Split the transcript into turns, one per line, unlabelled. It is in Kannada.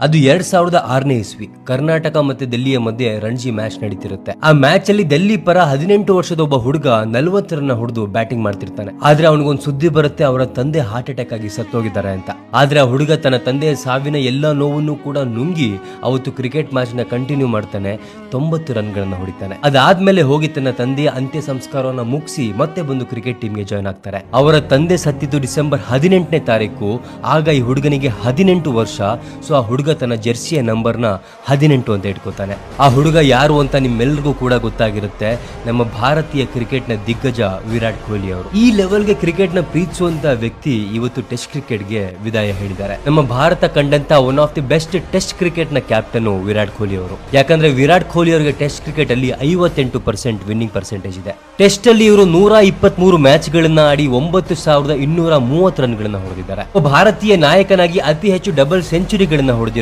ಅದು ಎರಡ್ ಸಾವಿರದ ಆರನೇ ಇಸ್ವಿ. ಕರ್ನಾಟಕ ಮತ್ತೆ ದೆಲ್ಲಿಯ ಮಧ್ಯೆ ರಣಜಿ ಮ್ಯಾಚ್ ನಡೀತಿರುತ್ತೆ. ಆ ಮ್ಯಾಚ್ ಅಲ್ಲಿ ದೆಲ್ಲಿ ಪರ ಹದಿನೆಂಟು ವರ್ಷದ ಒಬ್ಬ ಹುಡುಗ ನಲವತ್ತು ರನ್ ಹೊಡೆದು ಬ್ಯಾಟಿಂಗ್ ಮಾಡ್ತಿರ್ತಾನೆ. ಆದ್ರೆ ಅವನಿಗೊಂದು ಸುದ್ದಿ ಬರುತ್ತೆ, ಅವರ ತಂದೆ ಹಾರ್ಟ್ ಅಟ್ಯಾಕ್ ಆಗಿ ಸತ್ತೋಗಿದ್ದಾರೆ ಅಂತ. ಆದ್ರೆ ಆ ಹುಡುಗ ತನ್ನ ತಂದೆಯ ಸಾವಿನ ಎಲ್ಲಾ ನೋವನ್ನು ಕೂಡ ನುಂಗಿ ಅವತ್ತು ಕ್ರಿಕೆಟ್ ಮ್ಯಾಚ್ನ ಕಂಟಿನ್ಯೂ ಮಾಡ್ತಾನೆ, ತೊಂಬತ್ತು ರನ್ ಗಳನ್ನ ಹೊಡಿತಾನೆ. ಅದಾದ್ಮೇಲೆ ಹೋಗಿ ತನ್ನ ತಂದೆಯ ಅಂತ್ಯ ಸಂಸ್ಕಾರವನ್ನ ಮುಗಿಸಿ ಮತ್ತೆ ಬಂದು ಕ್ರಿಕೆಟ್ ಟೀಮ್ಗೆ ಜಾಯ್ನ್ ಆಗ್ತಾರೆ. ಅವರ ತಂದೆ ಸತ್ತಿದ್ದು ಡಿಸೆಂಬರ್ ಹದಿನೆಂಟನೇ ತಾರೀಕು, ಆಗ ಈ ಹುಡುಗನಿಗೆ ಹದಿನೆಂಟು ವರ್ಷ. ಸೊ ಆ ಹುಡುಗ ತನ್ನ ಜೆರ್ಸಿಯ ನಂಬರ್ನ ಹದಿನೆಂಟು ಅಂತ ಇಟ್ಕೋತಾನೆ. ಆ ಹುಡುಗ ಯಾರು ಅಂತ ನಿಮ್ಮೆಲ್ರಿಗೂ ಕೂಡ ಗೊತ್ತಾಗಿರುತ್ತೆ. ನಮ್ಮ ಭಾರತೀಯ ಕ್ರಿಕೆಟ್ನ ದಿಗ್ಗಜ ವಿರಾಟ್ ಕೊಹ್ಲಿ ಅವರು. ಈ ಲೆವೆಲ್ಗೆ ಕ್ರಿಕೆಟ್ನ ಪ್ರೀತಿಸುವಂತ ವ್ಯಕ್ತಿ ಇವತ್ತು ಟೆಸ್ಟ್ ಕ್ರಿಕೆಟ್ಗೆ ವಿದಾಯ ಹೇಳಿದ್ದಾರೆ. ನಮ್ಮ Bharat ಕಂಡಂತ one of the best test ಕ್ರಿಕೆಟ್ನ ಕ್ಯಾಪ್ಟನ್ ವಿರಾಟ್ ಕೊಹ್ಲಿ ಅವರು. ಯಾಕಂದ್ರೆ ವಿರಾಟ್ ಕೊಹ್ಲಿ ಅವರಿಗೆ ಟೆಸ್ಟ್ ಕ್ರಿಕೆಟ್ ಅಲ್ಲಿ ಐವತ್ತೆಂಟು ಪರ್ಸೆಂಟ್ ವಿನ್ನಿಂಗ್ ಪರ್ಸೆಂಟೇಜ್ ಇದೆ. ಟೆಸ್ಟ್ ಅಲ್ಲಿ ಇವರು ನೂರ ಇಪ್ಪತ್ತ್ ಮೂರು ಮ್ಯಾಚ್ ಗಳನ್ನ ಆಡಿ ಒಂಬತ್ತು ಸಾವಿರದ ಇನ್ನೂರ ಮೂವತ್ತು ರನ್ ಗಳನ್ನ ಹೊಡೆದಿದ್ದಾರೆ. ಭಾರತೀಯ ನಾಯಕನಾಗಿ ಅತಿ ಹೆಚ್ಚು ಡಬಲ್ ಸೆಂಚುರಿಗಳನ್ನ ಹೊಡೆದಿದ್ದಾರೆ.